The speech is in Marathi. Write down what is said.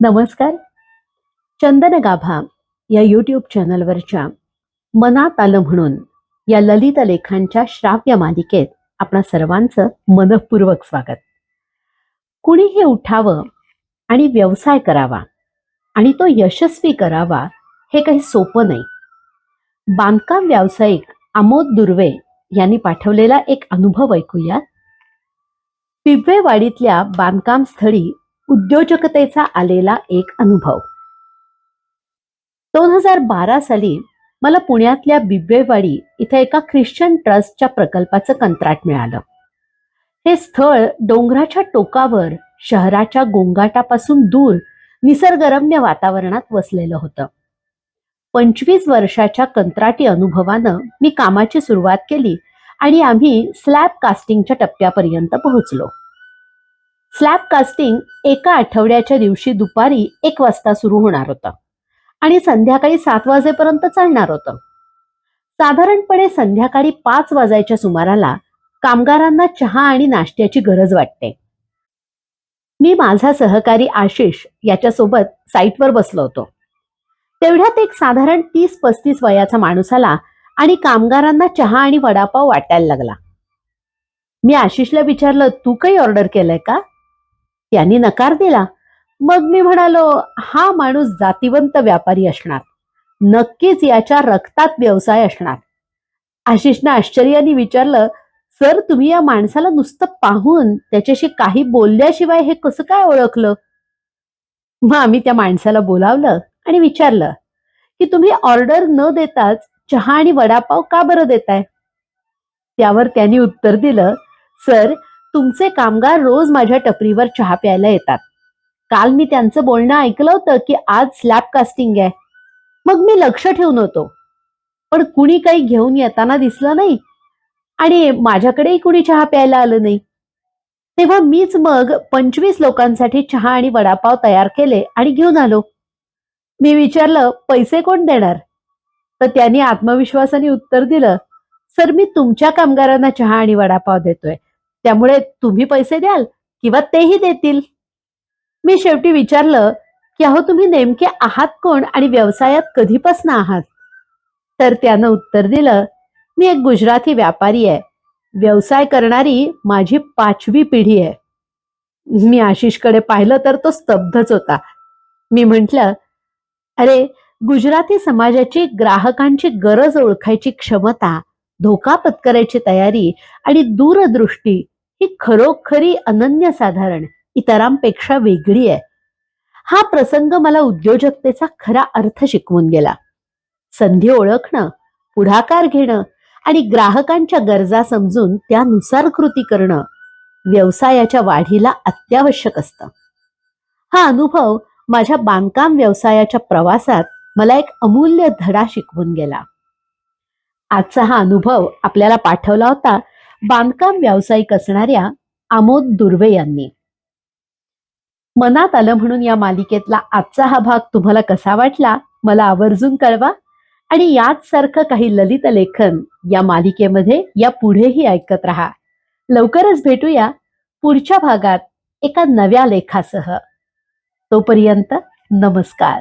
नमस्कार. चंदन गाभा या यूट्यूब चॅनलवरच्या मनात आलं म्हणून या ललित लेखांच्या श्राव्य मालिकेत आपणा सर्वांचं मनपूर्वक स्वागत. कुणीही उठावं आणि व्यवसाय करावा आणि तो यशस्वी करावा हे काही सोपं नाही. बांधकाम व्यावसायिक आमोद दुर्वे यांनी पाठवलेला एक अनुभव ऐकूया. पिबवेवाडीतल्या बांधकाम स्थळी उद्योजकतेचा आलेला एक अनुभव. दोन हजार बारा साली मला पुण्यातल्या बिब्बेवाडी इथे एका ख्रिश्चन ट्रस्टच्या प्रकल्पाचं कंत्राट मिळालं. हे स्थळ डोंगराच्या टोकावर शहराच्या गोंगाटापासून दूर निसर्गरम्य वातावरणात वसलेलं होतं. पंचवीस वर्षाच्या कंत्राटी अनुभवानं मी कामाची सुरुवात केली आणि आम्ही स्लॅब कास्टिंगच्या टप्प्यापर्यंत पोहोचलो. स्लॅब कास्टिंग एका आठवड्याच्या दिवशी दुपारी एक वाजता सुरू होणार होतं. आणि संध्याकाळी सात वाजेपर्यंत चालणार होतं. साधारणपणे संध्याकाळी पाच वाजायच्या सुमाराला कामगारांना चहा आणि नाश्त्याची गरज वाटते. मी माझा सहकारी आशिष याच्यासोबत साईटवर बसलो होतो. तेवढ्यात एक साधारण तीस पस्तीस वयाचा माणूस आला आणि कामगारांना चहा आणि वडापाव वाटायला लागला. मी आशिषला विचारलं तू काही ऑर्डर केलंय का? त्यांनी नकार दिला. मग मी म्हणालो हा माणूस जातीवंत व्यापारी असणार. नक्कीच याच्या रक्तात व्यवसाय असणार. आशिषनं आश्चर्याने विचारलं सर तुम्ही या माणसाला नुसतं पाहून त्याच्याशी काही बोलल्याशिवाय हे कसं काय ओळखलं? मग आम्ही त्या माणसाला बोलावलं आणि विचारलं की तुम्ही ऑर्डर न देताच चहा आणि वडापाव का बरं देताय? त्यावर त्यांनी उत्तर दिलं सर तुमचे कामगार रोज माझ्या टपरीवर चहा प्यायला येतात. काल मी त्यांचं बोलणं ऐकलं होतं की आज स्लॅब कास्टिंग आहे. मग मी लक्ष ठेवून होतो. पण कुणी काही घेऊन येताना दिसलं नाही. आणि माझ्याकडेही कुणी चहा प्यायला आलं नाही. तेव्हा मीच मग पंचवीस लोकांसाठी चहा आणि वडापाव तयार केले आणि घेऊन आलो. मी विचारलं पैसे कोण देणार? तर त्यांनी आत्मविश्वासाने उत्तर दिलं सर मी तुमच्या कामगारांना चहा आणि वडापाव देतोय. त्यामुळे तुम्ही पैसे द्याल किंवा तेही देतील. मी शेवटी विचारलं की अहो तुम्ही नेमके आहात कोण आणि व्यवसायात कधीपासून आहात? तर त्यानं उत्तर दिलं मी एक गुजराती व्यापारी आहे. व्यवसाय करणारी माझी पाचवी पिढी आहे. मी आशिषकडे पाहिलं तर तो स्तब्धच होता. मी म्हटलं अरे गुजराती समाजाची ग्राहकांची गरज ओळखायची क्षमता धोका पत्करायची तयारी आणि दूरदृष्टी ही खरोखरी अनन्यसाधारण इतरांपेक्षा वेगळी आहे. हा प्रसंग मला उद्योजकतेचा खरा अर्थ शिकवून गेला. संधी ओळखणं पुढाकार घेणं आणि ग्राहकांच्या गरजा समजून त्यानुसार कृती करणं व्यवसायाच्या वाढीला अत्यावश्यक असतं. हा अनुभव माझ्या बांधकाम व्यवसायाच्या प्रवासात मला एक अमूल्य धडा शिकवून गेला. आजचा हा अनुभव आपल्याला पाठवला होता बांधकाम व्यावसायिक असणाऱ्या आमोद दुर्वे यांनी. मनात आलं म्हणून या मालिकेतला आजचा हा भाग तुम्हाला कसा वाटला मला आवर्जून कळवा आणि याच सारखं काही ललित लेखन या मालिकेमध्ये या पुढेही ऐकत राहा. लवकरच भेटूया पुढच्या भागात एका नव्या लेखासह. तोपर्यंत नमस्कार.